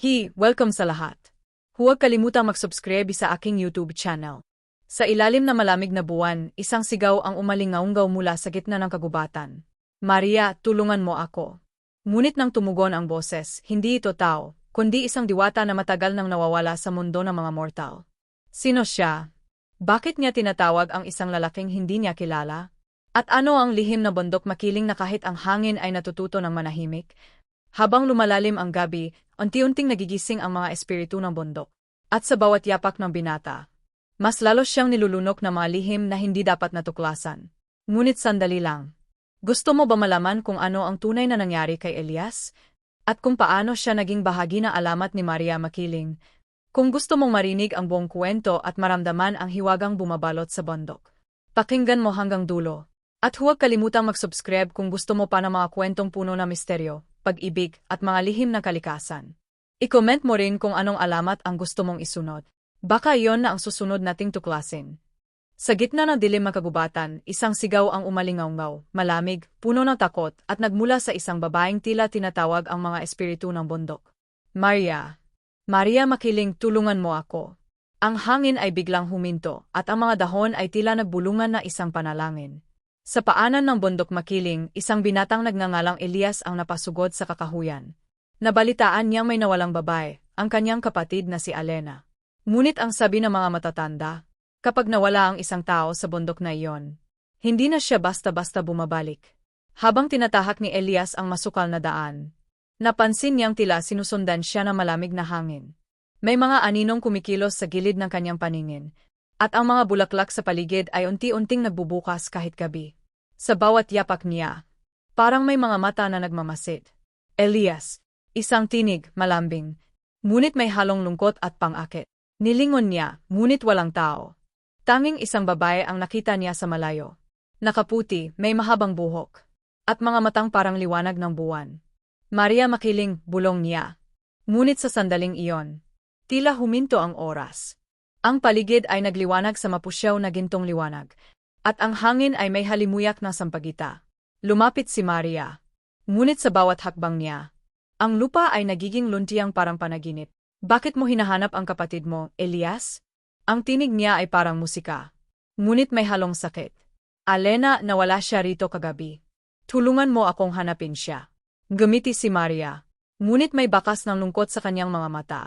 Hi, welcome sa lahat. Huwag kalimutang mag-subscribe sa aking YouTube channel. Sa ilalim na malamig na buwan, isang sigaw ang umalingaunggaw mula sa gitna ng kagubatan. Maria, tulungan mo ako. Ngunit nang tumugon ang boses, hindi ito tao, kundi isang diwata na matagal nang nawawala sa mundo ng mga mortal. Sino siya? Bakit niya tinatawag ang isang lalaking hindi niya kilala? At ano ang lihim na bundok makiling na kahit ang hangin ay natututo ng manahimik? Habang lumalalim ang gabi, unti-unting nagigising ang mga espiritu ng bundok. At sa bawat yapak ng binata, mas lalo siyang nilulunok na mga lihim na hindi dapat natuklasan. Ngunit sandali lang. Gusto mo ba malaman kung ano ang tunay na nangyari kay Elias? At kung paano siya naging bahagi ng alamat ni Maria Makiling? Kung gusto mong marinig ang buong kwento at maramdaman ang hiwagang bumabalot sa bundok, pakinggan mo hanggang dulo. At huwag kalimutang mag-subscribe kung gusto mo pa ng mga kwentong puno na misteryo pag-ibig, at mga lihim na kalikasan. I-comment mo rin kung anong alamat ang gusto mong isunod. Baka iyon na ang susunod nating tuklasin. Sa gitna ng dilim makagubatan, isang sigaw ang umalingaungaw, malamig, puno ng takot, at nagmula sa isang babaeng tila tinatawag ang mga espiritu ng bundok. Maria! Maria makiling tulungan mo ako. Ang hangin ay biglang huminto, at ang mga dahon ay tila nagbulungan na isang panalangin. Sa paanan ng bundok makiling, isang binatang nagngangalang Elias ang napasugod sa kakahuyan. Nabalitaan niyang may nawalang babae, ang kanyang kapatid na si Alena. Ngunit ang sabi ng mga matatanda, kapag nawala ang isang tao sa bundok na iyon, hindi na siya basta-basta bumabalik. Habang tinatahak ni Elias ang masukal na daan, napansin niyang tila sinusundan siya ng malamig na hangin. May mga aninong kumikilos sa gilid ng kanyang paningin, at ang mga bulaklak sa paligid ay unti-unting nagbubukas kahit gabi. Sa bawat yapak niya, parang may mga mata na nagmamasid. Elias, isang tinig, malambing, ngunit may halong lungkot at pangakit. Nilingon niya, ngunit walang tao. Tanging isang babae ang nakita niya sa malayo. Nakaputi, may mahabang buhok. At mga matang parang liwanag ng buwan. Maria makiling, bulong niya. Ngunit sa sandaling iyon, tila huminto ang oras. Ang paligid ay nagliwanag sa mapusyaw na gintong liwanag, at ang hangin ay may halimuyak na sampagita. Lumapit si Maria. Ngunit sa bawat hakbang niya, ang lupa ay nagiging luntiang parang panaginip. Bakit mo hinahanap ang kapatid mo, Elias? Ang tinig niya ay parang musika. Ngunit may halong sakit. Alena, nawala siya rito kagabi. Tulungan mo akong hanapin siya. Gumiti si Maria. Ngunit may bakas ng lungkot sa kanyang mga mata.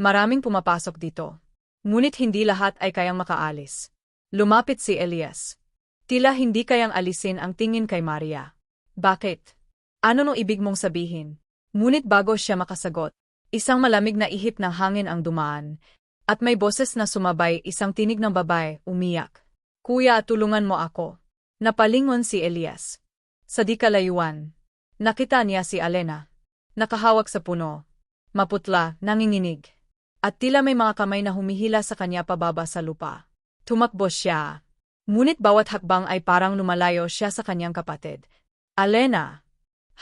Maraming pumapasok dito. Ngunit hindi lahat ay kayang makaalis. Lumapit si Elias. Tila hindi kayang alisin ang tingin kay Maria. Bakit? Ano nung ibig mong sabihin? Ngunit bago siya makasagot, isang malamig na ihip ng hangin ang dumaan, at may boses na sumabay isang tinig ng babae, umiyak. Kuya, tulungan mo ako. Napalingon si Elias. Sa di kalayuan, nakita niya si Alena. Nakahawak sa puno. Maputla, nanginginig. At tila may mga kamay na humihila sa kanya pababa sa lupa. Tumakbo siya. Ngunit bawat hakbang ay parang lumalayo siya sa kanyang kapatid. Alena!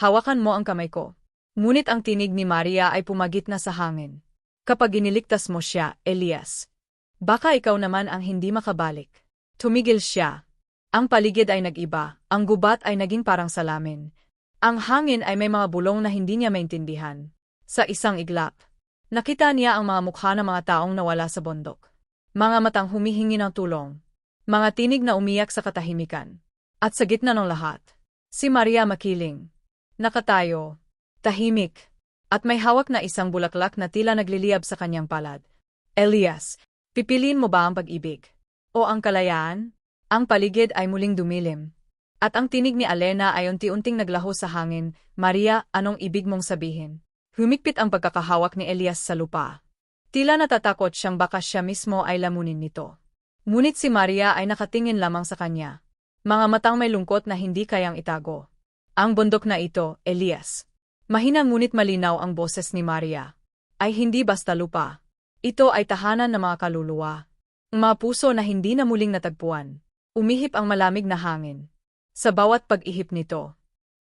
Hawakan mo ang kamay ko. Ngunit ang tinig ni Maria ay pumagit na sa hangin. Kapag iniligtas mo siya, Elias. Baka ikaw naman ang hindi makabalik. Tumigil siya. Ang paligid ay nag-iba, ang gubat ay naging parang salamin. Ang hangin ay may mga bulong na hindi niya maintindihan. Sa isang iglap, nakita niya ang mga mukha ng mga taong nawala sa bundok. Mga matang humihingi ng tulong. Mga tinig na umiyak sa katahimikan. At sa gitna ng lahat, si Maria makiling. Nakatayo. Tahimik. At may hawak na isang bulaklak na tila nagliliyab sa kanyang palad. Elias, pipiliin mo ba ang pag-ibig? O ang kalayaan? Ang paligid ay muling dumilim. At ang tinig ni Alena ay unti-unting naglaho sa hangin, Maria, anong ibig mong sabihin? Humikpit ang pagkakahawak ni Elias sa lupa. Tila natatakot siyang baka siya mismo ay lamunin nito. Ngunit si Maria ay nakatingin lamang sa kanya. Mga matang may lungkot na hindi kayang itago. Ang bundok na ito, Elias. Mahina ngunit malinaw ang boses ni Maria. Ay hindi basta lupa. Ito ay tahanan ng mga kaluluwa. Mga puso na hindi na muling natagpuan. Umihip ang malamig na hangin. Sa bawat pag-ihip nito,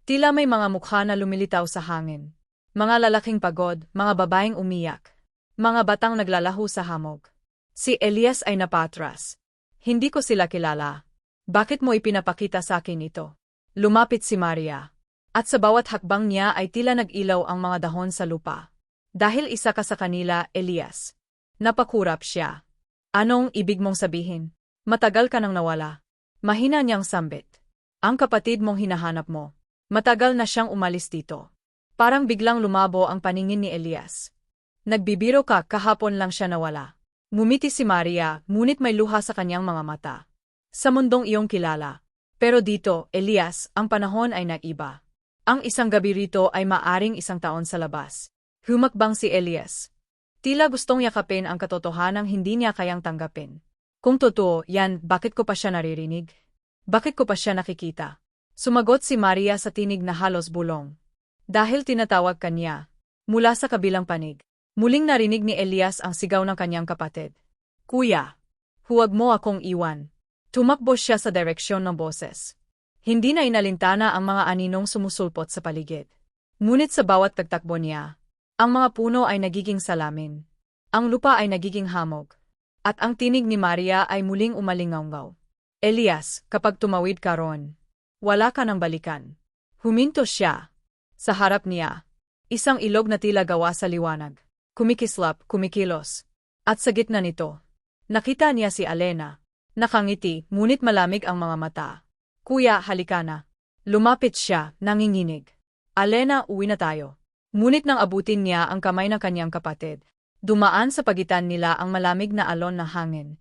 tila may mga mukha na lumilitaw sa hangin. Mga lalaking pagod, mga babaeng umiyak, mga batang naglalaho sa hamog. Si Elias ay napatras. Hindi ko sila kilala. Bakit mo ipinapakita sa akin ito? Lumapit si Maria. At sa bawat hakbang niya ay tila nag-ilaw ang mga dahon sa lupa. Dahil isa ka sa kanila, Elias. Napakurap siya. Anong ibig mong sabihin? Matagal ka nang nawala. Mahina niyang sambit. Ang kapatid mong hinahanap mo. Matagal na siyang umalis dito. Parang biglang lumabo ang paningin ni Elias. Nagbibiro ka, kahapon lang siya nawala. Ngumiti si Maria, ngunit may luha sa kanyang mga mata. Sa mundong iyong kilala. Pero dito, Elias, ang panahon ay nag-iba. Ang isang gabi rito ay maaring isang taon sa labas. Humakbang si Elias. Tila gustong yakapin ang katotohanang hindi niya kayang tanggapin. Kung totoo, yan, bakit ko pa siya naririnig? Bakit ko pa siya nakikita? Sumagot si Maria sa tinig na halos bulong. Dahil tinatawag kanya. Mula sa kabilang panig. Muling narinig ni Elias ang sigaw ng kanyang kapatid. Kuya, huwag mo akong iwan. Tumakbo siya sa direksyon ng boses. Hindi na inalintana ang mga aninong sumusulpot sa paligid. Ngunit sa bawat tagtakbo niya, ang mga puno ay nagiging salamin. Ang lupa ay nagiging hamog. At ang tinig ni Maria ay muling umalingaw Elias, kapag tumawid ka ron, wala ka nang balikan. Huminto siya. Sa harap niya, isang ilog na tila gawa sa liwanag. Kumikislap, kumikilos. At sa gitna nito, nakita niya si Alena. Nakangiti, ngunit malamig ang mga mata. Kuya, halika na. Lumapit siya, nanginginig. Alena, uwi na tayo. Ngunit nang abutin niya ang kamay ng kanyang kapatid, dumaan sa pagitan nila ang malamig na alon na hangin,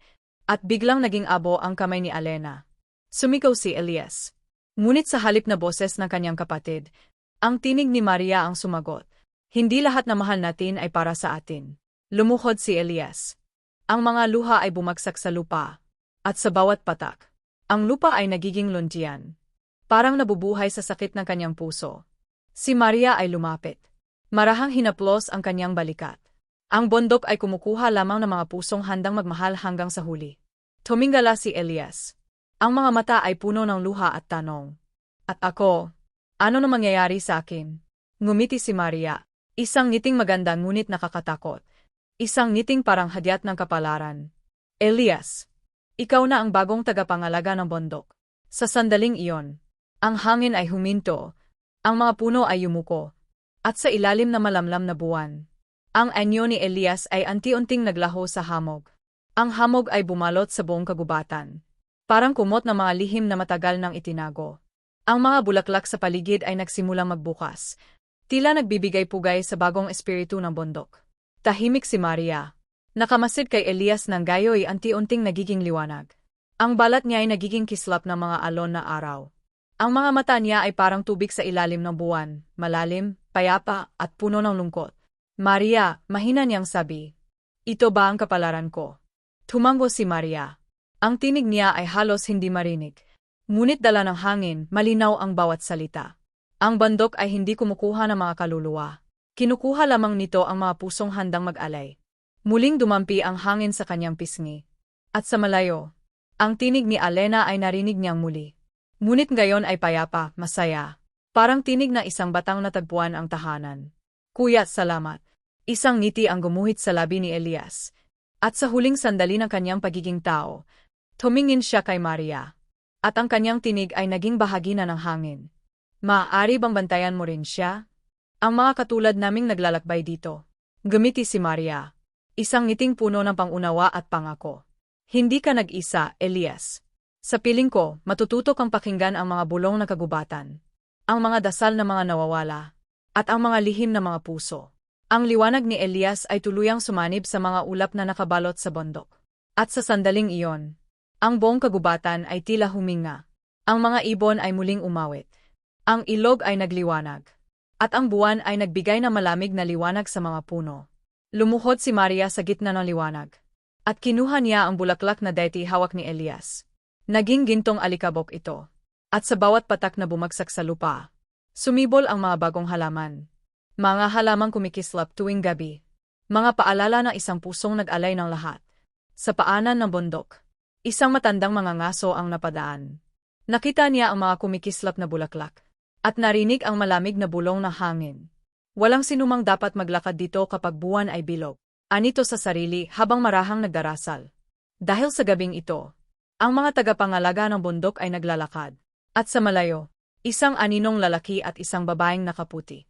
at biglang naging abo ang kamay ni Alena. Sumigaw si Elias. Ngunit sa halip na boses ng kanyang kapatid, ang tinig ni Maria ang sumagot. Hindi lahat na mahal natin ay para sa atin. Lumuhod si Elias. Ang mga luha ay bumagsak sa lupa. At sa bawat patak, ang lupa ay nagiging lonjian. Parang nabubuhay sa sakit ng kanyang puso. Si Maria ay lumapit. Marahang hinaplos ang kanyang balikat. Ang bondok ay kumukuha lamang ng mga pusong handang magmahal hanggang sa huli. Tumingala si Elias. Ang mga mata ay puno ng luha at tanong. At ako, ano na mangyayari sa akin? Ngumiti si Maria. Isang ngiting maganda ngunit nakakatakot. Isang ngiting parang hadyat ng kapalaran. Elias, ikaw na ang bagong tagapangalaga ng bondok. Sa sandaling iyon, ang hangin ay huminto, ang mga puno ay yumuko, at sa ilalim na malamlam na buwan. Ang anyo ni Elias ay anti-unting naglaho sa hamog. Ang hamog ay bumalot sa buong kagubatan. Parang kumot na mga lihim na matagal nang itinago. Ang mga bulaklak sa paligid ay nagsimulang magbukas. Tila nagbibigay pugay sa bagong espiritu ng bundok. Tahimik si Maria. Nakamasid kay Elias ng gayo ay anti-unting nagiging liwanag. Ang balat niya ay nagiging kislap ng mga alon na araw. Ang mga mata niya ay parang tubig sa ilalim ng buwan, malalim, payapa, at puno ng lungkot. Maria, mahina niyang sabi. Ito ba ang kapalaran ko? Tumango si Maria. Ang tinig niya ay halos hindi marinig. Ngunit dala ng hangin, malinaw ang bawat salita. Ang bandok ay hindi kumukuha ng mga kaluluwa. Kinukuha lamang nito ang mga pusong handang mag-alay. Muling dumampi ang hangin sa kanyang pisngi. At sa malayo, ang tinig ni Alena ay narinig niyang muli. Ngunit ngayon ay payapa, masaya. Parang tinig na isang batang natagpuan ang tahanan. Kuya, salamat. Isang ngiti ang gumuhit sa labi ni Elias. At sa huling sandali ng kanyang pagiging tao, tumingin siya kay Maria. At ang kanyang tinig ay naging bahagi na ng hangin. Maaari bang bantayan mo rin siya? Ang mga katulad naming naglalakbay dito. Gumiti si Maria. Isang ngiting puno ng pangunawa at pangako. Hindi ka nag-isa, Elias. Sa piling ko, matututo kang pakinggan ang mga bulong na kagubatan, ang mga dasal na mga nawawala, at ang mga lihim na mga puso. Ang liwanag ni Elias ay tuluyang sumanib sa mga ulap na nakabalot sa bundok. At sa sandaling iyon, ang buong kagubatan ay tila huminga. Ang mga ibon ay muling umawit. Ang ilog ay nagliwanag. At ang buwan ay nagbigay ng malamig na liwanag sa mga puno. Lumuhod si Maria sa gitna ng liwanag. At kinuha niya ang bulaklak na deti hawak ni Elias. Naging gintong alikabok ito. At sa bawat patak na bumagsak sa lupa, sumibol ang mga bagong halaman. Mga halamang kumikislap tuwing gabi. Mga paalala ng isang pusong nag-alay ng lahat. Sa paanan ng bundok, isang matandang mga ngaso ang napadaan. Nakita niya ang mga kumikislap na bulaklak. At narinig ang malamig na bulong ng hangin. Walang sinumang dapat maglakad dito kapag buwan ay bilog. Anito sa sarili habang marahang nagdarasal. Dahil sa gabing ito, ang mga tagapangalaga ng bundok ay naglalakad. At sa malayo, isang aninong lalaki at isang babaeng nakaputi.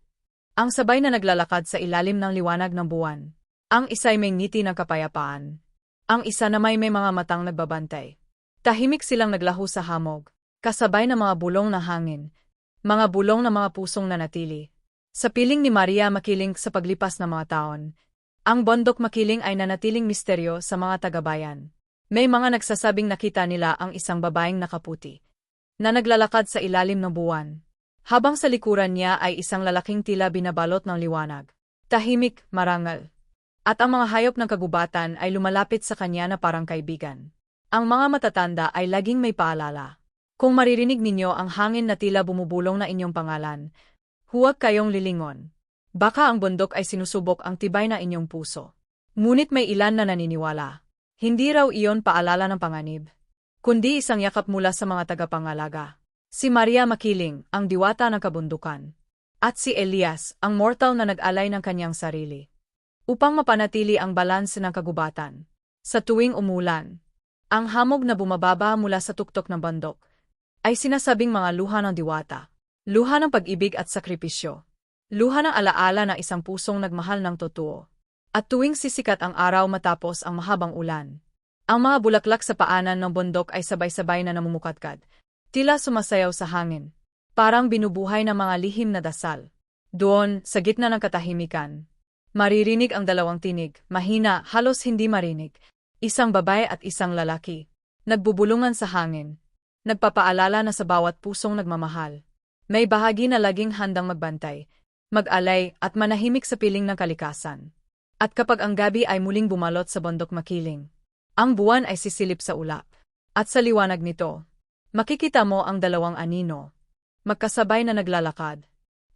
Ang sabay na naglalakad sa ilalim ng liwanag ng buwan. Ang isa'y may ngiti ng kapayapaan. Ang isa na may may mga matang nagbabantay. Tahimik silang naglaho sa hamog, kasabay ng mga bulong ng hangin, mga bulong ng mga pusong nanatili. Sa piling ni Maria makiling sa paglipas ng mga taon, ang bondok makiling ay nanatiling misteryo sa mga tagabayan. May mga nagsasabing nakita nila ang isang babaeng nakaputi, na naglalakad sa ilalim ng buwan. Habang sa likuran niya ay isang lalaking tila binabalot ng liwanag. Tahimik, marangal. At ang mga hayop ng kagubatan ay lumalapit sa kanya na parang kaibigan. Ang mga matatanda ay laging may paalala. Kung maririnig ninyo ang hangin na tila bumubulong na inyong pangalan, huwag kayong lilingon. Baka ang bundok ay sinusubok ang tibay na inyong puso. Ngunit may ilan na naniniwala. Hindi raw iyon paalala ng panganib, kundi isang yakap mula sa mga tagapangalaga. Si Maria Makiling, ang diwata ng kabundukan. At si Elias, ang mortal na nag-alay ng kanyang sarili. Upang mapanatili ang balanse ng kagubatan. Sa tuwing umulan, ang hamog na bumababa mula sa tuktok ng bandok ay sinasabing mga luha ng diwata, luha ng pag-ibig at sakripisyo, luha ng alaala ng isang pusong nagmahal ng totoo. At tuwing sisikat ang araw matapos ang mahabang ulan, ang mga bulaklak sa paanan ng bundok ay sabay-sabay na namumukatkad, tila sumasayaw sa hangin, parang binubuhay ng mga lihim na dasal. Doon, sa gitna ng katahimikan, maririnig ang dalawang tinig, mahina, halos hindi marinig, Isang babae at isang lalaki. Nagbubulungan sa hangin. Nagpapaalala na sa bawat pusong nagmamahal. May bahagi na laging handang magbantay, mag-alay at manahimik sa piling ng kalikasan. At kapag ang gabi ay muling bumalot sa bundok makiling, ang buwan ay sisilip sa ulap. At sa liwanag nito, makikita mo ang dalawang anino. Magkasabay na naglalakad.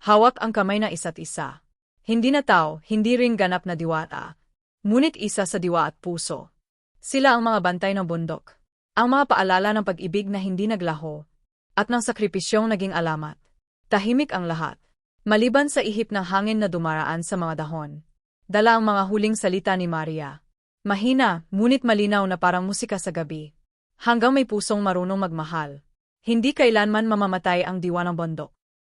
Hawak ang kamay na isa't isa. Hindi na tao, hindi ring ganap na diwata. Ngunit isa sa diwa at puso. Sila ang mga bantay ng bundok. Ang mga paalala ng pag-ibig na hindi naglaho, at ng sakripisyong naging alamat. Tahimik ang lahat. Maliban sa ihip ng hangin na dumaraan sa mga dahon. Dala ang mga huling salita ni Maria. Mahina, ngunit malinaw na parang musika sa gabi. Hanggang may pusong marunong magmahal. Hindi kailanman mamamatay ang diwa ng bundok.